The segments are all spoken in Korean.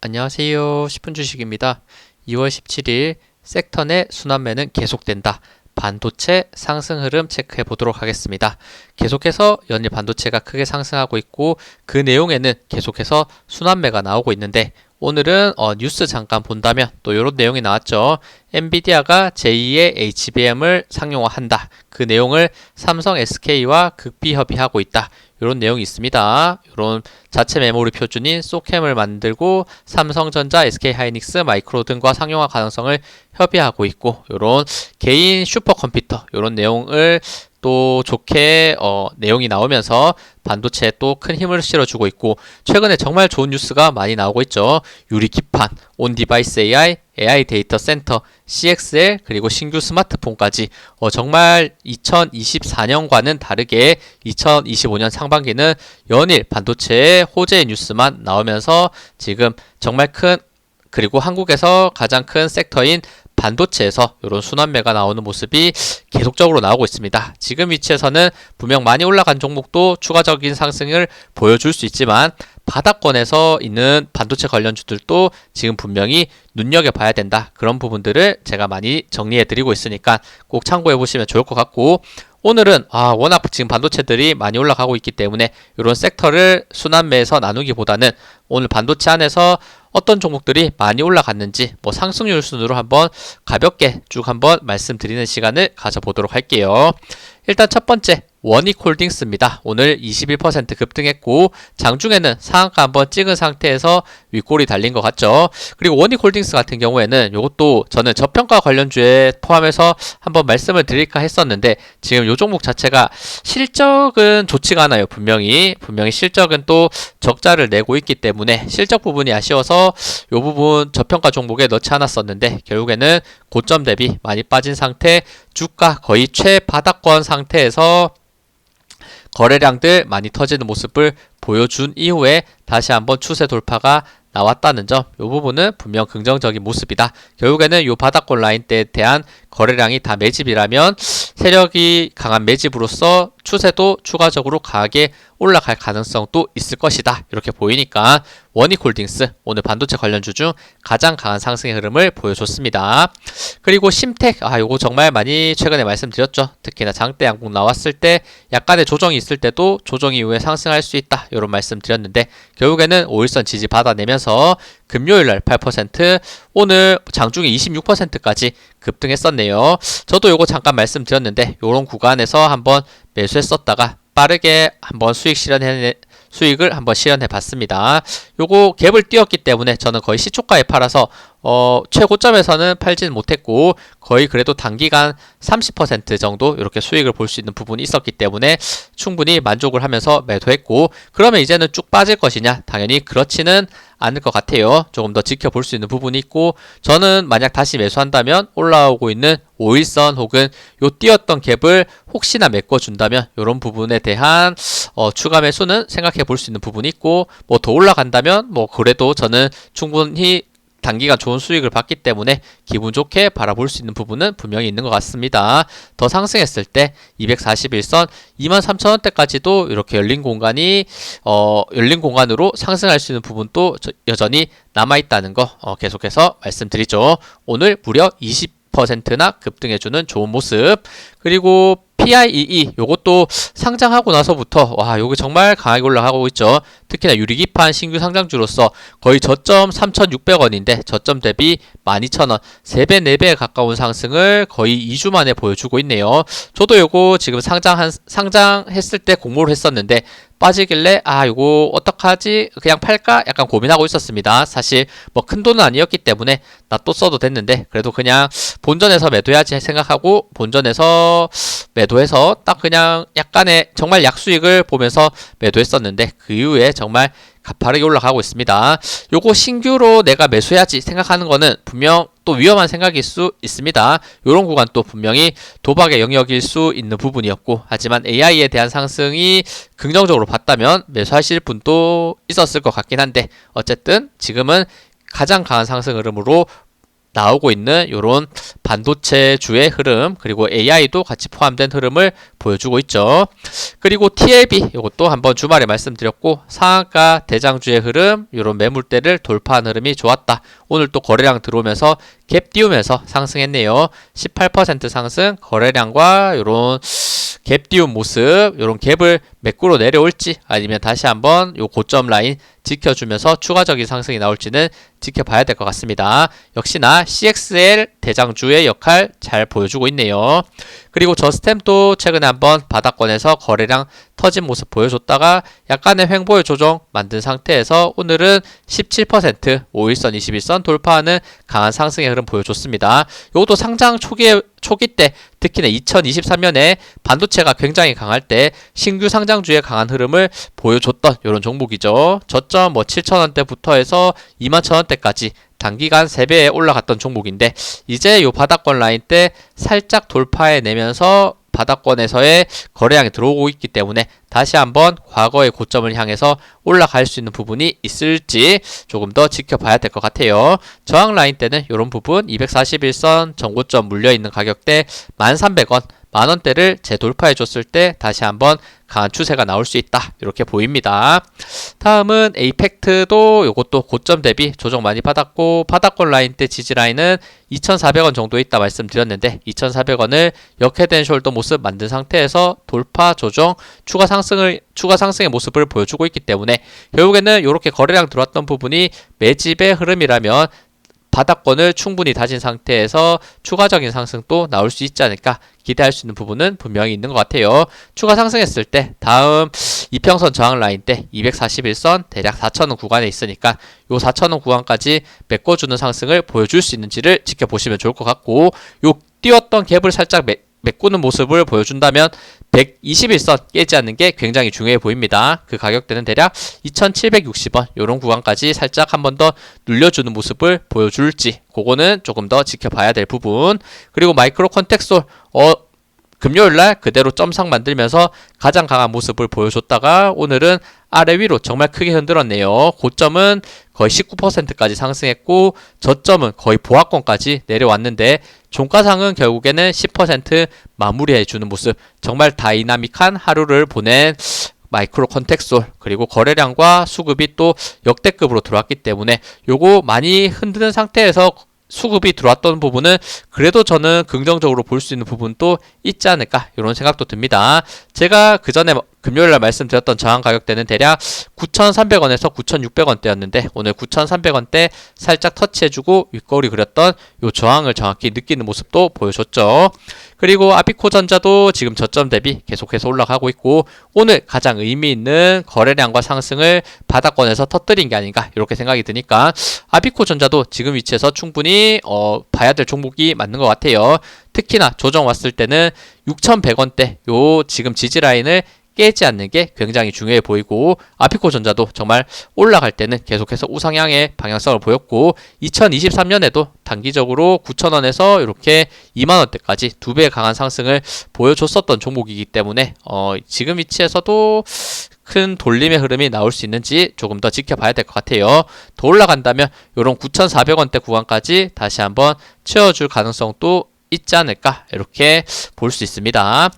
안녕하세요. 10분 주식입니다. 2월 17일 섹터 내 순환매는 계속된다. 반도체 상승 흐름 체크해 보도록 하겠습니다. 계속해서 연일 반도체가 크게 상승하고 있고 그 내용에는 계속해서 순환매가 나오고 있는데 오늘은 어, 뉴스 잠깐 본다면 또 이런 내용이 나왔죠. 엔비디아가 제2의 HBM을 상용화한다. 그 내용을 삼성 SK와 극비 협의하고 있다. 이런 내용이 있습니다. 이런 자체 메모리 표준인 소캠을 만들고 삼성전자, SK하이닉스, 마이크로 등과 상용화 가능성을 협의하고 있고 이런 개인 슈퍼컴퓨터 이런 내용을 또 좋게 어, 내용이 나오면서 반도체에 또 큰 힘을 실어주고 있고 최근에 정말 좋은 뉴스가 많이 나오고 있죠. 유리 기판, 온 디바이스 AI, AI 데이터 센터, CXL 그리고 신규 스마트폰까지 어, 정말 2024년과는 다르게 2025년 상반기는 연일 반도체의 호재 뉴스만 나오면서 지금 정말 큰 그리고 한국에서 가장 큰 섹터인 반도체에서 이런 순환매가 나오는 모습이 계속적으로 나오고 있습니다. 지금 위치에서는 분명 많이 올라간 종목도 추가적인 상승을 보여줄 수 있지만 바닥권에서 있는 반도체 관련주들도 지금 분명히 눈여겨봐야 된다. 그런 부분들을 제가 많이 정리해 드리고 있으니까 꼭 참고해 보시면 좋을 것 같고 오늘은 아 워낙 지금 반도체들이 많이 올라가고 있기 때문에 이런 섹터를 순환매에서 나누기보다는 오늘 반도체 안에서 어떤 종목들이 많이 올라갔는지 뭐 상승률 순으로 한번 가볍게 쭉 한번 말씀드리는 시간을 가져보도록 할게요. 일단 첫 번째 원익홀딩스입니다. 오늘 21% 급등했고 장중에는 상한가 한번 찍은 상태에서 윗골이 달린 것 같죠. 그리고 원익홀딩스 같은 경우에는 이것도 저는 저평가 관련주에 포함해서 한번 말씀을 드릴까 했었는데 지금 이 종목 자체가 실적은 좋지가 않아요. 분명히 분명히 실적은 또 적자를 내고 있기 때문에 실적 부분이 아쉬워서 이 부분 저평가 종목에 넣지 않았었는데 결국에는 고점 대비 많이 빠진 상태 주가 거의 최바닥권 상태에서 거래량들 많이 터지는 모습을 보여준 이후에 다시 한번 추세 돌파가 나왔다는 점, 이 부분은 분명 긍정적인 모습이다. 결국에는 이 바닥권 라인대에 대한 거래량이 다 매집이라면 세력이 강한 매집으로서 추세도 추가적으로 강하게 올라갈 가능성도 있을 것이다. 이렇게 보이니까 원익홀딩스 오늘 반도체 관련주 중 가장 강한 상승의 흐름을 보여줬습니다. 그리고 심텍 아 요거 정말 많이 최근에 말씀드렸죠. 특히나 장대 양국 나왔을 때 약간의 조정이 있을 때도 조정 이후에 상승할 수 있다. 이런 말씀 드렸는데 결국에는 5일선 지지 받아내면서 금요일 날 8%, 오늘 장중에 26%까지 급등했었네요. 저도 요거 잠깐 말씀드렸는데 요런 구간에서 한번 매수했었다가 빠르게 한번 수익 실현해 수익을 한번 실현해 봤습니다. 요거 갭을 띄웠기 때문에 저는 거의 시초가에 팔아서 어, 최고점에서는 팔지는 못했고 거의 그래도 단기간 30% 정도 이렇게 수익을 볼 수 있는 부분이 있었기 때문에 충분히 만족을 하면서 매도했고 그러면 이제는 쭉 빠질 것이냐? 당연히 그렇지는 않을 것 같아요. 조금 더 지켜볼 수 있는 부분이 있고 저는 만약 다시 매수한다면 올라오고 있는 5일선 혹은 요 띄었던 갭을 혹시나 메꿔준다면 이런 부분에 대한 어, 추가 매수는 생각해 볼 수 있는 부분이 있고 뭐 더 올라간다면 뭐 그래도 저는 충분히 단기간 좋은 수익을 받기 때문에 기분 좋게 바라볼 수 있는 부분은 분명히 있는 것 같습니다. 더 상승했을 때 241선 23,000원대까지도 이렇게 열린 공간이 어, 열린 공간으로 상승할 수 있는 부분도 여전히 남아 있다는 거 어, 계속해서 말씀드리죠. 오늘 무려 20%나 급등해주는 좋은 모습 그리고 PIEE 요것도 상장하고 나서부터 와 요게 정말 강하게 올라가고 있죠. 특히나 유리기판 신규 상장주로서 거의 저점 3,600원인데 저점 대비 12,000원 3배 4배에 가까운 상승을 거의 2주 만에 보여주고 있네요. 저도 요거 지금 상장한 상장했을 때 공모를 했었는데 빠지길래 아 이거 어떡하지? 그냥 팔까? 약간 고민하고 있었습니다. 사실 뭐 큰 돈은 아니었기 때문에 나 또 써도 됐는데 그래도 그냥 본전에서 매도해야지 생각하고 본전에서 매도해서 딱 그냥 약간의 정말 약수익을 보면서 매도했었는데 그 이후에 정말 가파르게 올라가고 있습니다. 요거 신규로 내가 매수해야지 생각하는 거는 분명 또 위험한 생각일 수 있습니다. 요런 구간 또 분명히 도박의 영역일 수 있는 부분이었고 하지만 AI에 대한 상승이 긍정적으로 봤다면 매수하실 분도 있었을 것 같긴 한데 어쨌든 지금은 가장 강한 상승 흐름으로 나오고 있는 요런 반도체 주의 흐름 그리고 AI도 같이 포함된 흐름을 보여주고 있죠. 그리고 TLB 이것도 한번 주말에 말씀드렸고 상한가 대장주의 흐름 요런 매물대를 돌파한 흐름이 좋았다. 오늘 또 거래량 들어오면서 갭 띄우면서 상승했네요. 18% 상승 거래량과 요런 갭 띄운 모습 요런 갭을 매꾸로 내려올지 아니면 다시 한번 요 고점 라인 지켜주면서 추가적인 상승이 나올지는 지켜봐야 될 것 같습니다. 역시나 CXL 대장주의 역할 잘 보여주고 있네요. 그리고 저스템도 최근에 한번 바닥권에서 거래량 터진 모습 보여줬다가 약간의 횡보의 조정 만든 상태에서 오늘은 17% 5일선 21선 돌파하는 강한 상승의 흐름 보여줬습니다. 이것도 상장 초기에 초기 때 특히나 2023년에 반도체가 굉장히 강할 때 신규 상장주의 강한 흐름을 보여줬던 이런 종목이죠. 저점 뭐 7천원대부터 해서 2만 천원대까지 단기간 3배에 올라갔던 종목인데 이제 요 바닥권 라인 때 살짝 돌파해 내면서 바닥권에서의 거래량이 들어오고 있기 때문에 다시 한번 과거의 고점을 향해서 올라갈 수 있는 부분이 있을지 조금 더 지켜봐야 될 것 같아요. 저항 라인 때는 이런 부분 241선 전고점 물려 있는 가격대 1,300원 만원대를 재돌파해 줬을 때 다시 한번 강한 추세가 나올 수 있다. 이렇게 보입니다. 다음은 에이펙트도 이것도 고점 대비 조정 많이 받았고 바닥권 라인 때 지지 라인은 2,400원 정도 있다 말씀드렸는데 2,400원을 역회된 숄더 모습 만든 상태에서 돌파 조정 추가 상승을 추가 상승의 모습을 보여주고 있기 때문에 결국에는 이렇게 거래량 들어왔던 부분이 매집의 흐름이라면 바닥권을 충분히 다진 상태에서 추가적인 상승도 나올 수 있지 않을까 기대할 수 있는 부분은 분명히 있는 것 같아요. 추가 상승했을 때 다음 이평선 저항 라인 때 241선 대략 4천원 구간에 있으니까 요 4천원 구간까지 메꿔주는 상승을 보여줄 수 있는지를 지켜보시면 좋을 것 같고 요 띄웠던 갭을 살짝 매, 메꾸는 모습을 보여준다면 121선 깨지 않는 게 굉장히 중요해 보입니다. 그 가격대는 대략 2,760원 이런 구간까지 살짝 한 번 더 눌려주는 모습을 보여줄지 그거는 조금 더 지켜봐야 될 부분 그리고 마이크로 컨텍솔 어 금요일 날 그대로 점상 만들면서 가장 강한 모습을 보여줬다가 오늘은 아래 위로 정말 크게 흔들었네요. 고점은 거의 19%까지 상승했고 저점은 거의 보합권까지 내려왔는데 종가상은 결국에는 10% 마무리해 주는 모습 정말 다이나믹한 하루를 보낸 마이크로 컨텍솔 그리고 거래량과 수급이 또 역대급으로 들어왔기 때문에 요거 많이 흔드는 상태에서 수급이 들어왔던 부분은 그래도 저는 긍정적으로 볼 수 있는 부분도 있지 않을까 이런 생각도 듭니다. 제가 그 전에 금요일 날 말씀드렸던 저항 가격대는 대략 9,300원에서 9,600원대였는데 오늘 9,300원대 살짝 터치해주고 윗거리 그렸던 요 저항을 정확히 느끼는 모습도 보여줬죠. 그리고 아비코전자도 지금 저점 대비 계속해서 올라가고 있고 오늘 가장 의미 있는 거래량과 상승을 바닥권에서 터뜨린 게 아닌가 이렇게 생각이 드니까 아비코전자도 지금 위치에서 충분히 어, 봐야 될 종목이 맞는 것 같아요. 특히나 조정 왔을 때는 6,100원대 요 지금 지지 라인을 깨지 않는 게 굉장히 중요해 보이고 아피코 전자도 정말 올라갈 때는 계속해서 우상향의 방향성을 보였고 2023년에도 단기적으로 9,000원에서 이렇게 2만 원대까지 두 배 강한 상승을 보여줬었던 종목이기 때문에 어, 지금 위치에서도 큰 돌림의 흐름이 나올 수 있는지 조금 더 지켜봐야 될 것 같아요. 더 올라간다면 이런 9,400원대 구간까지 다시 한번 채워줄 가능성도 있지 않을까 이렇게 볼 수 있습니다.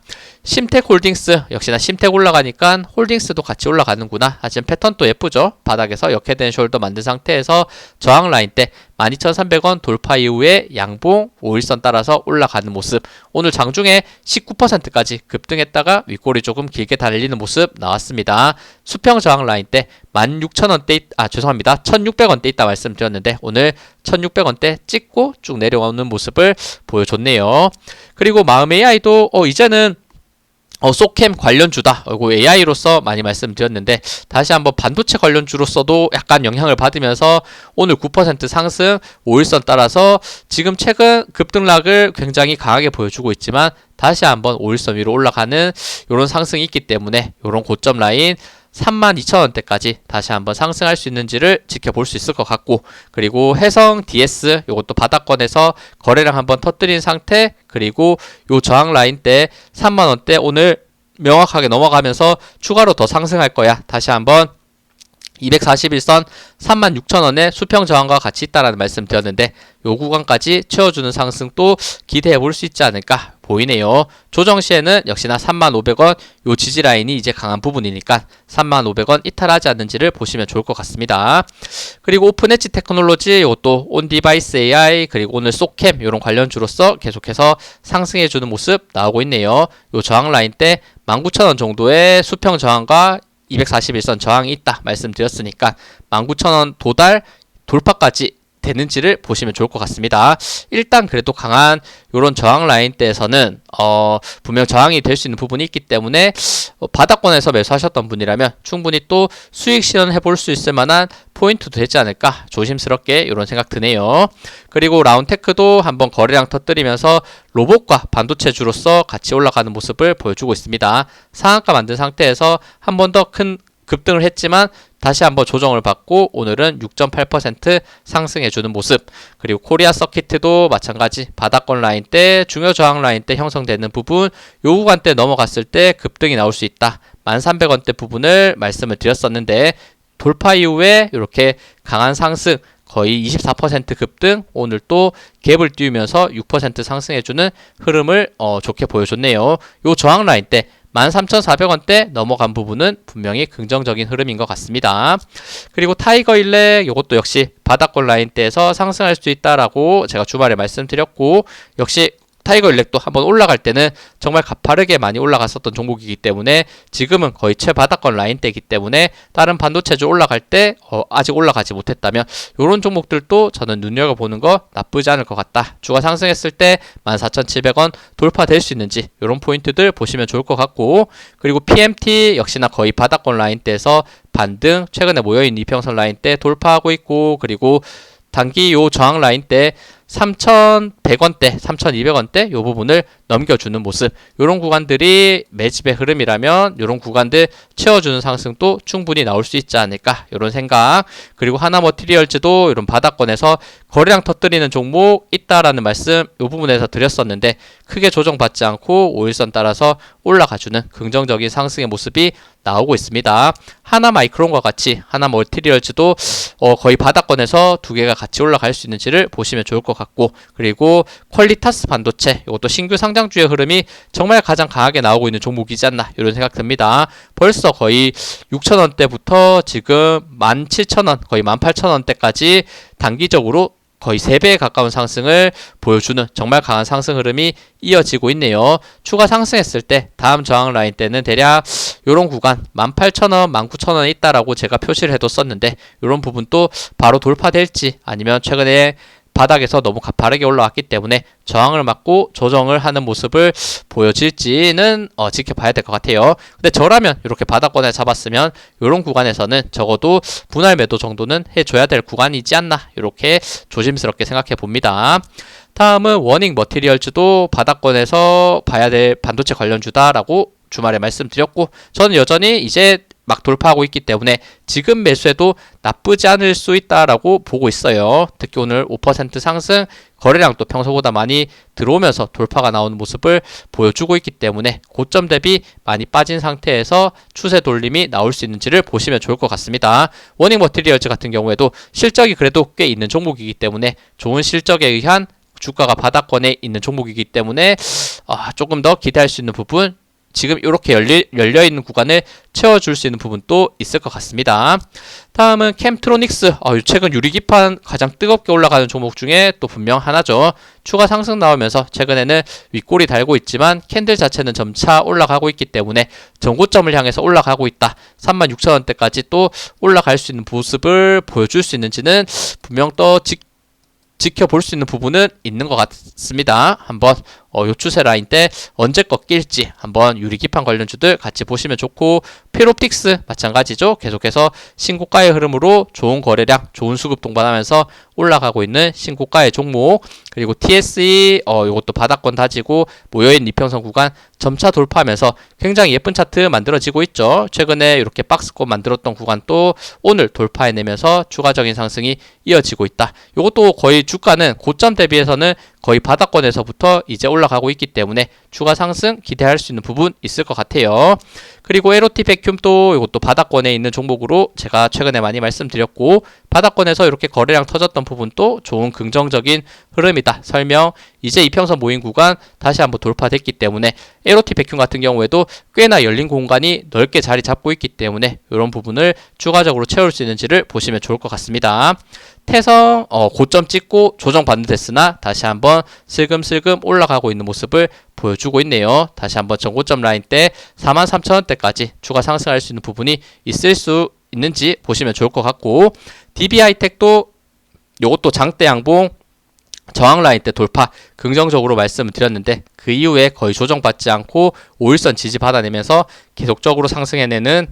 심텍 홀딩스 역시나 심텍 올라가니까 홀딩스도 같이 올라가는구나. 하지만 패턴도 예쁘죠. 바닥에서 역해된 숄더 만든 상태에서 저항 라인 때 12,300원 돌파 이후에 양봉 5일선 따라서 올라가는 모습. 오늘 장중에 19%까지 급등했다가 윗골이 조금 길게 달리는 모습 나왔습니다. 수평 저항 라인 때 16,000원대 아 죄송합니다. 1,600원대 있다 말씀드렸는데 오늘 1,600원대 찍고 쭉 내려오는 모습을 보여줬네요. 그리고 마음 AI도 어 이제는 어, 소캠 관련주다. 그리고 AI로서 많이 말씀드렸는데 다시 한번 반도체 관련주로서도 약간 영향을 받으면서 오늘 9% 상승 5일선 따라서 지금 최근 급등락을 굉장히 강하게 보여주고 있지만 다시 한번 5일선 위로 올라가는 이런 상승이 있기 때문에 이런 고점 라인 32,000원대까지 다시 한번 상승할 수 있는지를 지켜볼 수 있을 것 같고 그리고 해성 DS 이것도 바닥권에서 거래량 한번 터뜨린 상태 그리고 요 저항 라인 때 3만원대 오늘 명확하게 넘어가면서 추가로 더 상승할 거야. 다시 한번 241선 36,000원의 수평 저항과 같이 있다라는 말씀 드렸는데 요 구간까지 채워주는 상승 또 기대해 볼 수 있지 않을까 보이네요. 조정 시에는 역시나 35,500원 요 지지 라인이 이제 강한 부분이니까 35,500원 이탈하지 않는지를 보시면 좋을 것 같습니다. 그리고 오픈 엣지 테크놀로지 이것도 온 디바이스 AI 그리고 오늘 소캠 이런 관련주로서 계속해서 상승해 주는 모습 나오고 있네요. 요 저항 라인 때 19,000원 정도의 수평 저항과 241선 저항이 있다 말씀드렸으니까 19,000원 도달 돌파까지 되는지를 보시면 좋을 것 같습니다. 일단 그래도 강한 이런 저항 라인대에서는 어 분명 저항이 될 수 있는 부분이 있기 때문에 어 바닥권에서 매수하셨던 분이라면 충분히 또 수익 실현해 볼 수 있을 만한 포인트도 되지 않을까 조심스럽게 이런 생각 드네요. 그리고 라운테크도 한번 거래량 터뜨리면서 로봇과 반도체주로서 같이 올라가는 모습을 보여주고 있습니다. 상한가 만든 상태에서 한 번 더 큰 급등을 했지만 다시 한번 조정을 받고 오늘은 6.8% 상승해주는 모습. 그리고 코리아 서키트도 마찬가지 바닥권 라인 때 중요 저항 라인 때 형성되는 부분 요 구간대 넘어갔을 때 급등이 나올 수 있다. 1300원대 부분을 말씀을 드렸었는데 돌파 이후에 이렇게 강한 상승 거의 24% 급등 오늘 또 갭을 띄우면서 6% 상승해주는 흐름을 어, 좋게 보여줬네요. 요 저항 라인 때 13,400원대 넘어간 부분은 분명히 긍정적인 흐름인 것 같습니다. 그리고 타이거 일렉 이것도 역시 바닥권 라인대에서 상승할 수 있다라고 제가 주말에 말씀드렸고 역시 타이거 일렉도 한번 올라갈 때는 정말 가파르게 많이 올라갔었던 종목이기 때문에 지금은 거의 최바닥권 라인대이기 때문에 다른 반도체주 올라갈 때 어, 아직 올라가지 못했다면 이런 종목들도 저는 눈여겨보는 거 나쁘지 않을 것 같다. 주가 상승했을 때 14,700원 돌파될 수 있는지 이런 포인트들 보시면 좋을 것 같고 그리고 PMT 역시나 거의 바닥권 라인대에서 반등 최근에 모여있는 이평선 라인대 돌파하고 있고 그리고 단기 요 저항 라인 때 3,100원대, 3,200원대 요 부분을 넘겨주는 모습. 요런 구간들이 매집의 흐름이라면 요런 구간들 채워주는 상승도 충분히 나올 수 있지 않을까 요런 생각. 그리고 하나 머티리얼즈도 이런 바닥권에서 거래량 터뜨리는 종목 있다라는 말씀 요 부분에서 드렸었는데 크게 조정받지 않고 5일선 따라서 올라가주는 긍정적인 상승의 모습이 나오고 있습니다. 하나 마이크론과 같이 하나 멀티리얼즈도 어 거의 바닥권에서 두 개가 같이 올라갈 수 있는지를 보시면 좋을 것 같고 그리고 퀄리타스 반도체 이것도 신규 상장주의 흐름이 정말 가장 강하게 나오고 있는 종목이지 않나 이런 생각 듭니다. 벌써 거의 6천원대부터 지금 17,000원 거의 18,000원대까지 단기적으로 거의 3배에 가까운 상승을 보여주는 정말 강한 상승 흐름이 이어지고 있네요. 추가 상승했을 때 다음 저항 라인 때는 대략 이런 구간 18,000원, 19,000원 있다라고 제가 표시를 해뒀었는데 이런 부분도 바로 돌파될지 아니면 최근에 바닥에서 너무 가파르게 올라왔기 때문에 저항을 맞고 조정을 하는 모습을 보여질지는 어, 지켜봐야 될 것 같아요. 근데 저라면 이렇게 바닥권에 잡았으면 이런 구간에서는 적어도 분할 매도 정도는 해줘야 될 구간이지 않나 이렇게 조심스럽게 생각해 봅니다. 다음은 워닝 머티리얼즈도 바닥권에서 봐야 될 반도체 관련주다라고 주말에 말씀드렸고 저는 여전히 이제 막 돌파하고 있기 때문에 지금 매수해도 나쁘지 않을 수 있다라고 보고 있어요. 특히 오늘 5% 상승 거래량도 평소보다 많이 들어오면서 돌파가 나오는 모습을 보여주고 있기 때문에 고점 대비 많이 빠진 상태에서 추세 돌림이 나올 수 있는지를 보시면 좋을 것 같습니다. 워닝 머티리얼즈 같은 경우에도 실적이 그래도 꽤 있는 종목이기 때문에 좋은 실적에 의한 주가가 바닥권에 있는 종목이기 때문에 아, 조금 더 기대할 수 있는 부분 지금 이렇게 열리, 열려있는 구간을 채워줄 수 있는 부분도 있을 것 같습니다. 다음은 캠트로닉스. 어, 최근 유리기판 가장 뜨겁게 올라가는 종목 중에 또 분명 하나죠. 추가 상승 나오면서 최근에는 윗골이 달고 있지만 캔들 자체는 점차 올라가고 있기 때문에 전고점을 향해서 올라가고 있다. 36,000원대까지 또 올라갈 수 있는 모습을 보여줄 수 있는지는 분명 또 직, 지켜볼 수 있는 부분은 있는 것 같습니다. 한번 어, 요 추세 라인 때 언제 꺾일지 한번 유리기판 관련주들 같이 보시면 좋고 피롭틱스 마찬가지죠. 계속해서 신고가의 흐름으로 좋은 거래량, 좋은 수급 동반하면서 올라가고 있는 신고가의 종목 그리고 TSE 어 이것도 바닥권 다지고 모여있는 이평선 구간 점차 돌파하면서 굉장히 예쁜 차트 만들어지고 있죠. 최근에 이렇게 박스권 만들었던 구간 또 오늘 돌파해내면서 추가적인 상승이 이어지고 있다. 이것도 거의 주가는 고점 대비해서는 거의 바닥권에서부터 이제 올라가고 있기 때문에 추가 상승 기대할 수 있는 부분 있을 것 같아요. 그리고 에로티 백큐ම්도 이것도 바닥권에 있는 종목으로 제가 최근에 많이 말씀드렸고 바닥권에서 이렇게 거래량 터졌던 부분도 좋은 긍정적인 흐름이다. 설명 이제 이평선 모임 구간 다시 한번 돌파됐기 때문에 에로티 백큐 같은 경우에도 꽤나 열린 공간이 넓게 자리 잡고 있기 때문에 이런 부분을 추가적으로 채울 수 있는지를 보시면 좋을 것 같습니다. 태성 어, 고점 찍고 조정받는 데스나 다시 한번 슬금슬금 올라가고 있는 모습을 보여주고 있네요. 다시 한번 전고점 라인 때 43,000원대까지 추가 상승할 수 있는 부분이 있을 수 있는지 보시면 좋을 것 같고 DB하이텍도 요것도 장대 양봉 저항 라인 때 돌파 긍정적으로 말씀을 드렸는데 그 이후에 거의 조정받지 않고 5일선 지지 받아내면서 계속적으로 상승해내는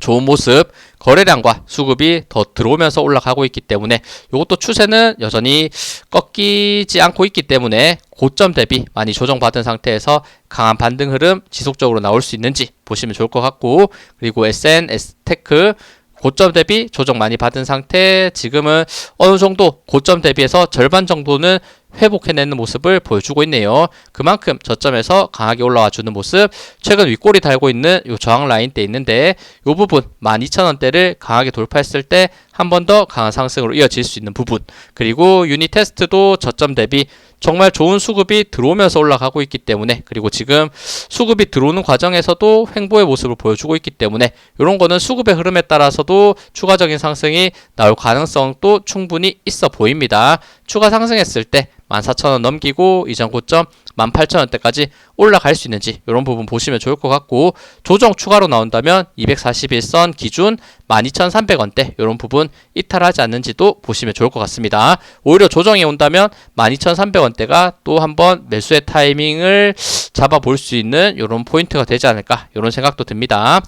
좋은 모습 거래량과 수급이 더 들어오면서 올라가고 있기 때문에 이것도 추세는 여전히 꺾이지 않고 있기 때문에 고점 대비 많이 조정받은 상태에서 강한 반등 흐름 지속적으로 나올 수 있는지 보시면 좋을 것 같고 그리고 SN, S테크 고점 대비 조정 많이 받은 상태 지금은 어느 정도 고점 대비해서 절반 정도는 회복해내는 모습을 보여주고 있네요. 그만큼 저점에서 강하게 올라와 주는 모습 최근 윗골이 달고 있는 이 저항 라인 때 있는데 이 부분 12,000원대를 강하게 돌파했을 때 한 번 더 강한 상승으로 이어질 수 있는 부분 그리고 유니 테스트도 저점 대비 정말 좋은 수급이 들어오면서 올라가고 있기 때문에 그리고 지금 수급이 들어오는 과정에서도 횡보의 모습을 보여주고 있기 때문에 이런 거는 수급의 흐름에 따라서도 추가적인 상승이 나올 가능성도 충분히 있어 보입니다. 추가 상승했을 때 14,000원 넘기고 이전 고점 18,000원대까지 올라갈 수 있는지 이런 부분 보시면 좋을 것 같고 조정 추가로 나온다면 241선 기준 12,300원대 이런 부분 이탈하지 않는지도 보시면 좋을 것 같습니다. 오히려 조정이 온다면 12,300원대가 또 한번 매수의 타이밍을 잡아볼 수 있는 이런 포인트가 되지 않을까 이런 생각도 듭니다.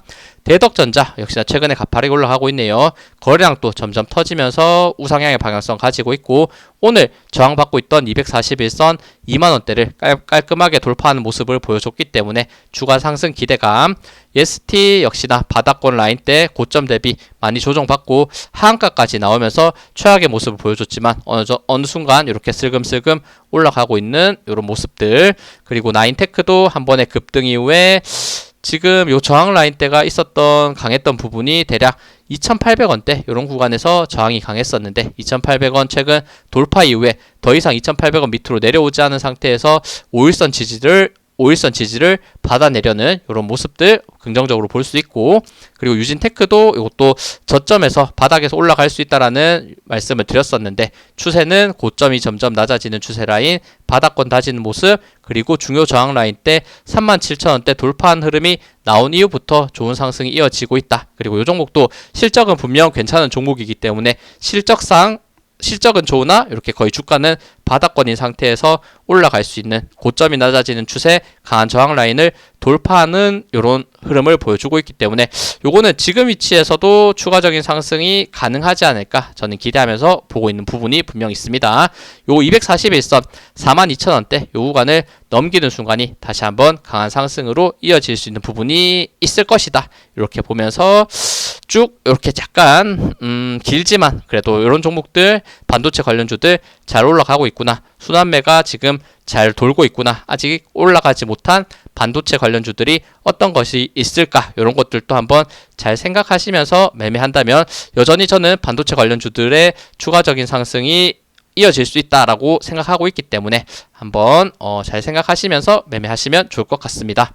대덕전자 역시나 최근에 가파르게 올라가고 있네요. 거래량도 점점 터지면서 우상향의 방향성 가지고 있고 오늘 저항받고 있던 241선 2만원대를 깔끔하게 돌파하는 모습을 보여줬기 때문에 주가 상승 기대감 ST 역시 나 바닥권 라인 때 고점 대비 많이 조정받고 하한가까지 나오면서 최악의 모습을 보여줬지만 어느, 저, 어느 순간 이렇게 슬금슬금 올라가고 있는 이런 모습들. 그리고 나인테크도 한 번의 급등 이후에 지금 요 저항 라인대가 있었던 강했던 부분이 대략 2,800원대 이런 구간에서 저항이 강했었는데 2,800원 최근 돌파 이후에 더 이상 2,800원 밑으로 내려오지 않은 상태에서 5일선 지지를 5일선 지지를 받아내려는 이런 모습들 긍정적으로 볼 수 있고 그리고 유진 테크도 이것도 저점에서 바닥에서 올라갈 수 있다라는 말씀을 드렸었는데 추세는 고점이 점점 낮아지는 추세 라인 바닥권 다지는 모습 그리고 중요 저항 라인 때 37,000원대 돌파한 흐름이 나온 이후부터 좋은 상승이 이어지고 있다. 그리고 이 종목도 실적은 분명 괜찮은 종목이기 때문에 실적상 실적은 좋으나 이렇게 거의 주가는 바닥권인 상태에서 올라갈 수 있는 고점이 낮아지는 추세 강한 저항 라인을 돌파하는 이런 흐름을 보여주고 있기 때문에 요거는 지금 위치에서도 추가적인 상승이 가능하지 않을까 저는 기대하면서 보고 있는 부분이 분명 있습니다. 요 241선 42,000원대 요 구간을 넘기는 순간이 다시 한번 강한 상승으로 이어질 수 있는 부분이 있을 것이다. 이렇게 보면서 쭉 이렇게 약간 음, 길지만 그래도 이런 종목들 반도체 관련주들 잘 올라가고 있구나. 순환매가 지금 잘 돌고 있구나. 아직 올라가지 못한 반도체 관련주들이 어떤 것이 있을까? 이런 것들도 한번 잘 생각하시면서 매매한다면 여전히 저는 반도체 관련주들의 추가적인 상승이 이어질 수 있다라고 생각하고 있기 때문에 한번 어, 잘 생각하시면서 매매하시면 좋을 것 같습니다.